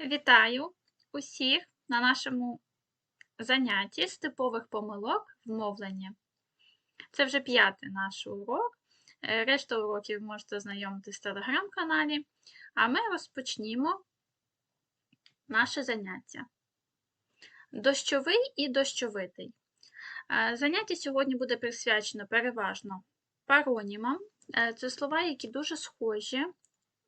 Вітаю усіх на нашому занятті з типових помилок в мовленні. Це вже п'ятий наш урок. Е, Решта уроків можете ознайомитись в телеграм-каналі, а ми розпочнімо наше заняття. Дощовий і дощовитий. Е, Заняття сьогодні буде присвячено переважно паронімам. Е, Це слова, які дуже схожі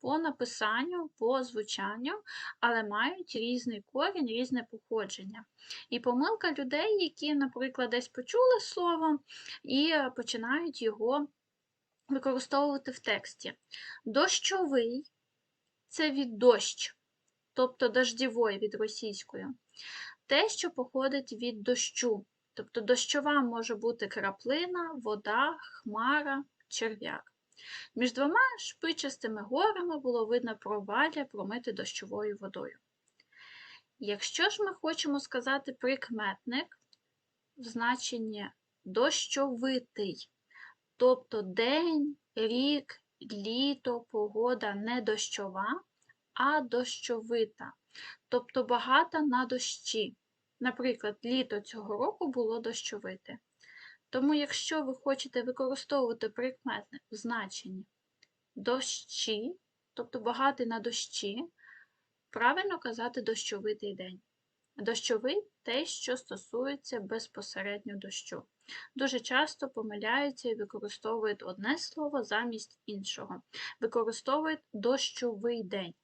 по написанню, по звучанню, але мають різний корінь, різне походження. І помилка людей, які, наприклад, десь почули слово і починають його використовувати в тексті. Дощовий це від дощ, тобто дождєвої від російської. Те, що походить від дощу. Тобто дощова може бути краплина, вода, хмара, черв'як. Між двома шпичастими горами було видно провалля промити дощовою водою. Якщо ж ми хочемо сказати прикметник в значенні дощовитий, тобто день, рік, літо, погода не дощова, а дощовита, тобто багата на дощі. Наприклад, літо цього року було дощовите. Тому, якщо ви хочете використовувати прикметник в значенні дощі, тобто багатий на дощі, правильно казати дощовитий день. Дощовий те, що стосується безпосередньо дощу. Дуже часто помиляються і використовують одне слово замість іншого. Використовують дощовий день,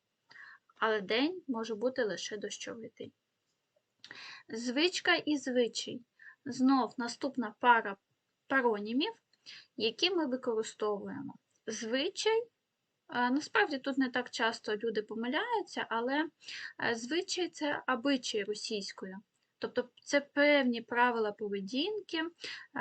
але день може бути лише дощовитий. Звичка і звичай. Знов наступна пара паронімів, які ми використовуємо. Звичай, е, насправді тут не так часто люди помиляються, але е, звичай це обичай російською. Тобто це певні правила поведінки,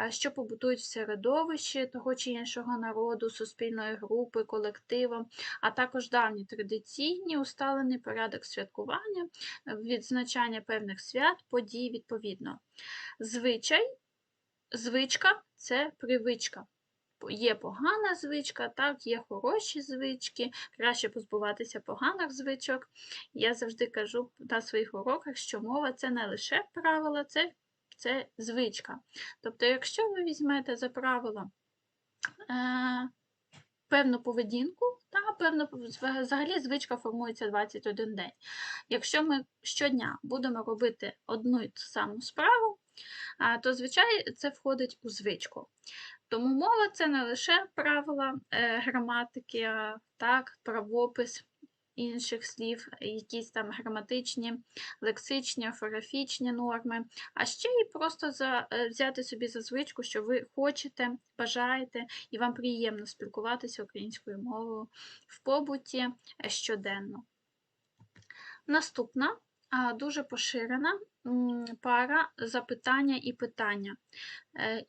що побутують в середовищі того чи іншого народу, суспільної групи, колективу, а також давні традиційні, усталений порядок святкування, відзначання певних свят, подій відповідно. Звичай, звичка це привичка. Є погана звичка, так, є хороші звички, краще позбуватися поганих звичок. Я завжди кажу на своїх уроках, що мова це не лише правила, це, це звичка. Тобто, якщо ви візьмете за правило е, певну поведінку, та, певно, взагалі звичка формується 21 день. Якщо ми щодня будемо робити одну і ту саму справу, то, звичайно, це входить у звичку. Тому мова це не лише правила е, граматики, а так, правопис інших слів, якісь там граматичні, лексичні, орфографічні норми, а ще і просто за, е, взяти собі за звичку, що ви хочете, бажаєте, і вам приємно спілкуватися українською мовою в побуті е, щоденно. Наступна дуже поширена пара запитання і питання.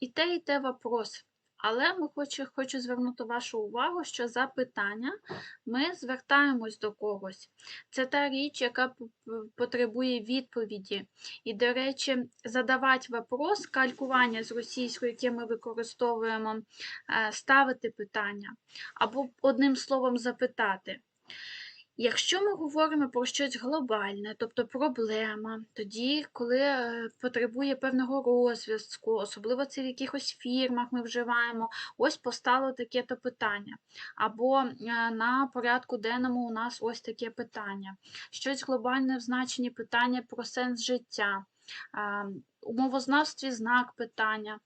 І те, і те вопрос. Але ми хочу, хочу звернути вашу увагу, що запитання ми звертаємось до когось. Це та річ, яка потребує відповіді. І, до речі, задавати вопрос, калькування з російською, яке ми використовуємо, е, ставити питання, або одним словом запитати. Якщо ми говоримо про щось глобальне, тобто проблема, тоді, коли е, потребує певного розв'язку, особливо це в якихось фірмах ми вживаємо, ось постало таке-то питання. Або е, на порядку денному у нас ось таке питання. Щось глобальне в значенні питання про сенс життя. У мовознавстві знак питання.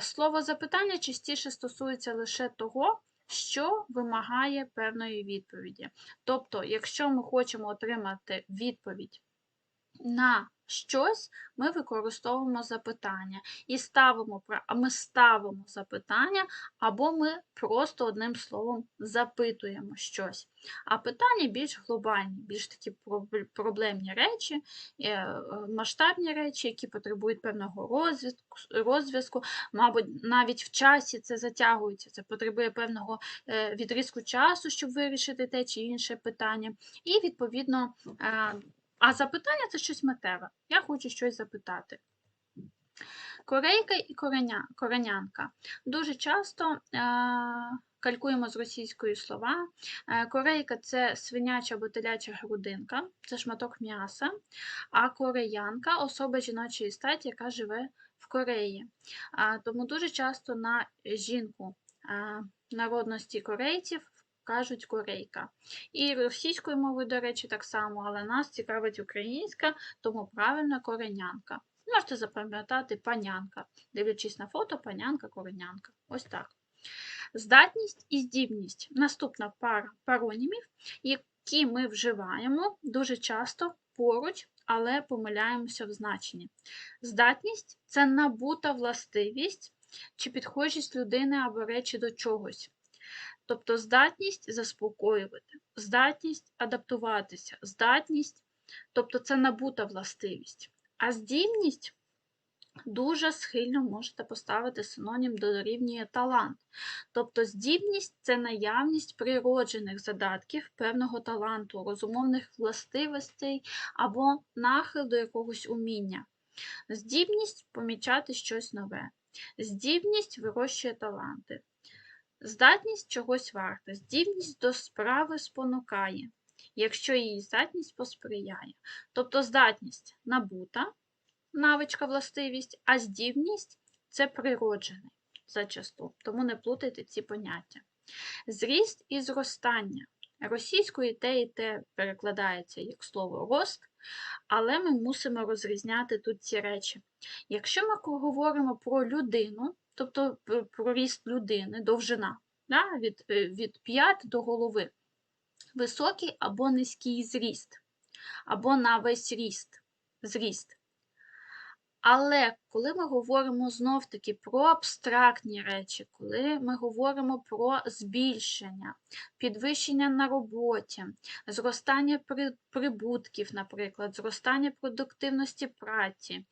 Слово запитання частіше стосується лише того, що вимагає певної відповіді. Тобто, якщо ми хочемо отримати відповідь на щось, ми використовуємо запитання і ставимо ми ставимо запитання, або ми просто одним словом запитуємо щось. А питання більш глобальні, більш такі проблемні речі, е, масштабні речі, які потребують певного розв'язку, мабуть, навіть в часі це затягується, це потребує певного е, відрізку часу, щоб вирішити те чи інше питання. І, відповідно, е, а запитання це щось метеве. Я хочу щось запитати. Корейка і кореня, коренянка. Дуже часто е, калькуємо з російської слова. Е, Корейка це свиняча або теляча грудинка, це шматок м'яса, а кореянка особа жіночої статі, яка живе в Кореї. Тому дуже часто на жінку а, народності корейців кажуть корейка. І російською мовою, до речі, так само, але нас цікавить українська, тому правильно коренянка. Можете запам'ятати панянка. Дивлячись на фото, панянка, коренянка. Ось так. Здатність і здібність. Наступна пара паронімів, які ми вживаємо дуже часто поруч, але помиляємося в значенні. Здатність це набута властивість чи підхожість людини або речі до чогось. Тобто здатність заспокоювати, здатність адаптуватися, здатність, тобто це набута властивість. А здібність дуже схильно можете поставити синонім до дорівнює талант. Тобто здібність це наявність природжених задатків певного таланту, розумовних властивостей або нахил до якогось уміння. Здібність помічати щось нове. Здібність вирощує таланти. Здатність чогось варта, здібність до справи спонукає, якщо її здатність посприяє. Тобто здатність набута, навичка властивість, а здібність це природжений зачасту, тому не плутайте ці поняття. Зріст і зростання. Російською те і те перекладається як слово рост, але ми мусимо розрізняти тут ці речі. Якщо ми говоримо про людину, тобто проріст людини, довжина, да, від, е, від п'ят до голови, високий або низький зріст, або на весь ріст, зріст. Але коли ми говоримо знов-таки про абстрактні речі, коли ми говоримо про збільшення, підвищення на роботі, зростання прибутків, наприклад, зростання продуктивності праці,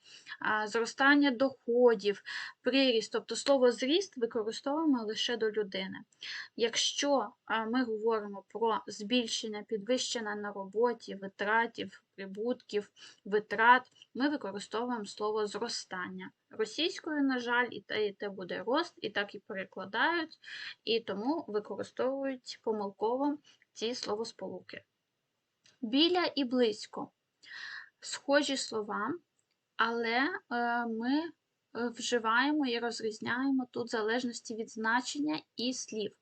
зростання доходів, приріст, тобто слово зріст використовуємо лише до людини. Якщо ми говоримо про збільшення, підвищення на роботі, витратів, прибутків, витрат, ми використовуємо слово зростання. Російською, на жаль, і те, і те буде рост, і так і перекладають, і тому використовують помилково ці словосполуки. Біля і близько. Схожі слова, але е, ми е, вживаємо і розрізняємо тут в залежності від значення і слів.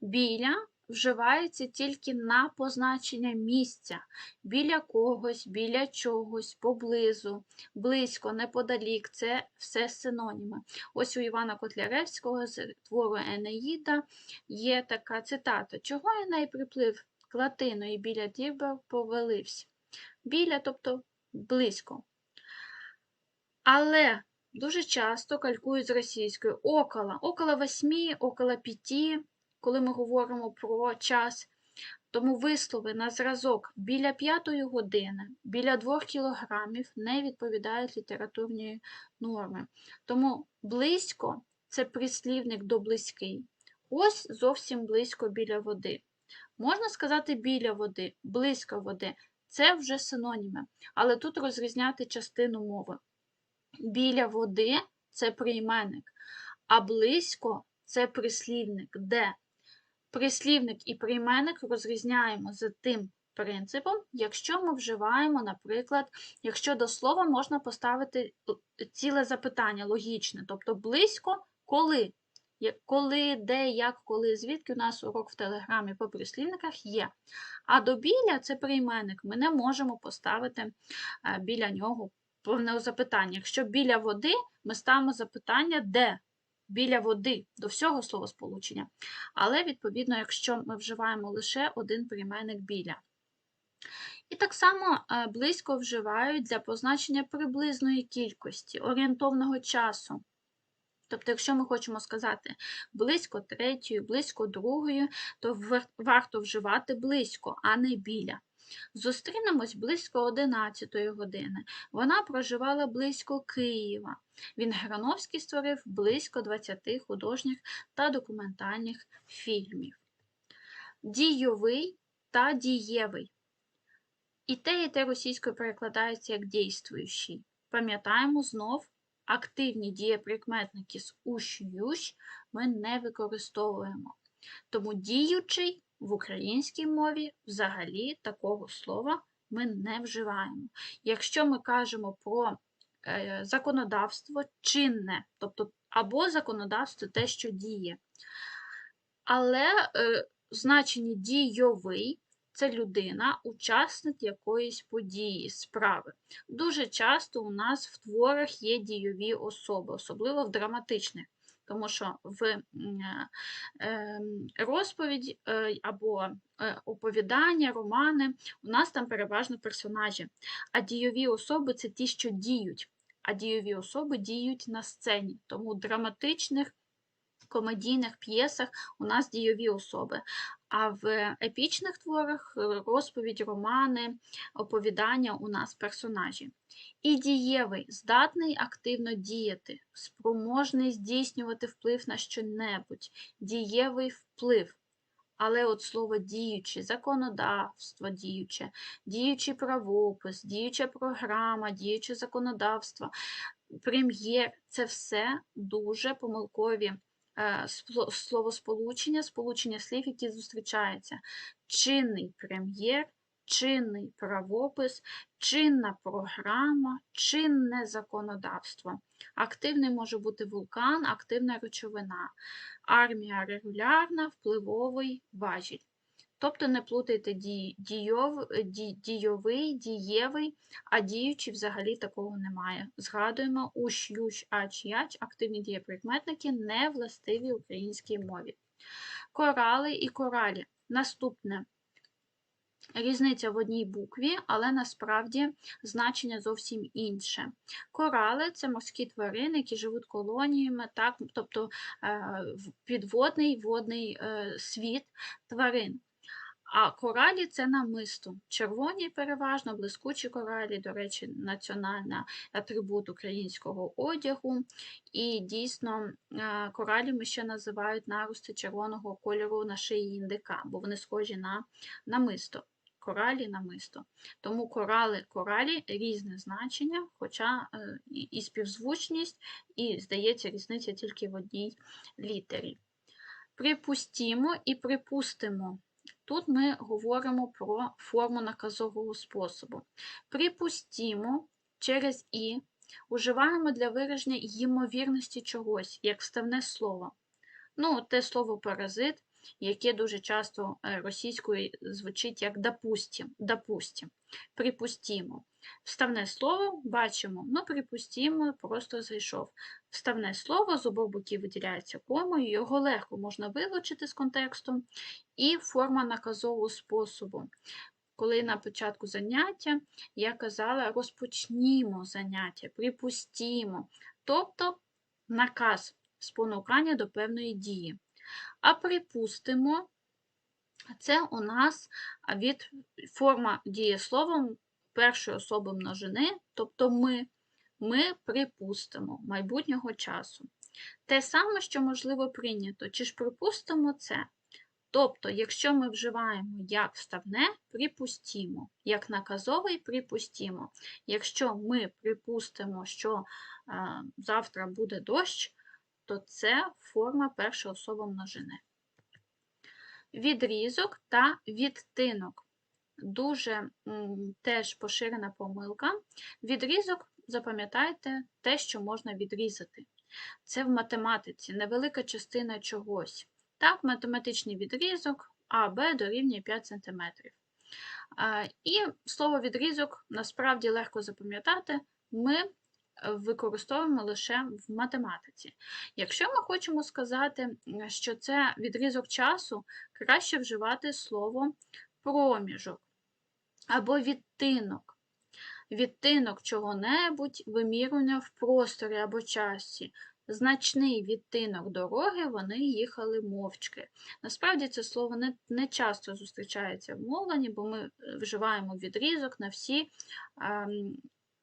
Біля вживається тільки на позначення місця, біля когось, біля чогось, поблизу, близько, неподалік це все синоніми. Ось у Івана Котляревського з твору Енеїда є така цитата: Чого Еней приплив к латину і біля діба повелився? Біля, тобто близько. Але дуже часто калькують з російською около, около восьмі, около п'яти коли ми говоримо про час. Тому вислови на зразок біля п'ятої години, біля двох кілограмів не відповідають літературній норми. Тому близько це прислівник до близький. Ось зовсім близько біля води. Можна сказати біля води, близько води. Це вже синоніми, але тут розрізняти частину мови. Біля води це прийменник, а близько це прислівник, де Прислівник і прийменник розрізняємо з тим принципом, якщо ми вживаємо, наприклад, якщо до слова можна поставити ціле запитання логічне, тобто близько коли. Коли, де, як, коли, звідки у нас урок в телеграмі по прислівниках є. А до біля це прийменник, ми не можемо поставити е, біля нього повне запитання. Якщо біля води, ми ставимо запитання де біля води до всього словосполучення. Але, відповідно, якщо ми вживаємо лише один прийменник біля. І так само е, близько вживають для позначення приблизної кількості, орієнтовного часу. Тобто, якщо ми хочемо сказати близько третьої, близько другої, то варто вживати близько, а не біля. Зустрінемось близько 11 години. Вона проживала близько Києва. Він Грановський створив близько 20 художніх та документальних фільмів. Дійовий та дієвий. І те, і те російською перекладається як дійствуючий. Пам'ятаємо знов, активні дієприкметники з уш-ющ ми не використовуємо. Тому діючий в українській мові взагалі такого слова ми не вживаємо. Якщо ми кажемо про е, законодавство чинне, тобто або законодавство те, що діє. Але е, в дійовий це людина, учасник якоїсь події, справи. Дуже часто у нас в творах є дійові особи, особливо в драматичних. Тому що в е, розповідь е, або е, оповідання, романи, у нас там переважно персонажі. А дійові особи це ті, що діють. А дійові особи діють на сцені. Тому драматичних комедійних п'єсах у нас дійові особи. А в епічних творах е, розповідь, романи, оповідання у нас персонажі. І дієвий здатний активно діяти, спроможний здійснювати вплив на що-небудь, дієвий вплив. Але от слово діючий, законодавство діюче, діючий правопис, діюча програма, діюче законодавство, прем'єр це все дуже помилкові словосполучення, сполучення слів, які зустрічаються. Чинний прем'єр, чинний правопис, чинна програма, чинне законодавство. Активний може бути вулкан, активна речовина. Армія регулярна, впливовий важіль. Тобто не плутайте дійов, дійовий, дієвий, а діючий взагалі такого немає. Згадуємо уш, ющ, ач, яч, активні дієприкметники не властиві українській мові. Корали і коралі. Наступне. Різниця в одній букві, але насправді значення зовсім інше. Корали це морські тварини, які живуть колоніями, так, тобто е, підводний водний е, світ тварин. А коралі це намисто. Червоні переважно, блискучі коралі, до речі, національний атрибут українського одягу. І дійсно е, коралями ще називають нарости червоного кольору на шиї індика, бо вони схожі на намисто. Коралі намисто. Тому корали коралі різне значення, хоча е, і співзвучність, і, здається, різниця тільки в одній літері. Припустімо і припустимо. Тут ми говоримо про форму наказового способу. Припустімо через і уживаємо для вираження ймовірності чогось, як вставне слово. Ну, те слово паразит, яке дуже часто е, російською звучить як допустім. допустім. припустімо. Вставне слово бачимо, ну, припустімо, просто зайшов. Вставне слово з обох боків виділяється комою, його легко можна вилучити з контексту, і форма наказового способу. Коли на початку заняття я казала розпочнімо заняття, припустімо, тобто наказ спонукання до певної дії. А припустимо, це у нас від форма дієсловом першої особи множини, тобто ми. Ми припустимо майбутнього часу. Те саме, що можливо прийнято, чи ж припустимо це? Тобто, якщо ми вживаємо як вставне, припустімо, як наказовий припустімо. Якщо ми припустимо, що е, завтра буде дощ, то це форма першої особи множини. Відрізок та відтинок. Дуже теж поширена помилка. Відрізок, запам'ятайте, те, що можна відрізати. Це в математиці невелика частина чогось. Так, математичний відрізок А, Б дорівнює 5 см. І слово відрізок насправді легко запам'ятати. Ми використовуємо лише в математиці. Якщо ми хочемо сказати, що це відрізок часу, краще вживати слово проміжок або відтинок. Відтинок чого-небудь, вимірювання в просторі або часі. Значний відтинок дороги вони їхали мовчки. Насправді це слово не, не часто зустрічається в мовленні, бо ми вживаємо відрізок на всі ем,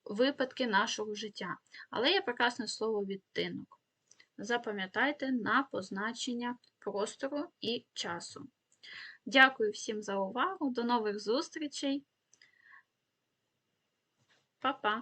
випадки нашого життя. Але є прекрасне слово відтинок. Запам'ятайте на позначення простору і часу. Дякую всім за увагу. До нових зустрічей. Papá.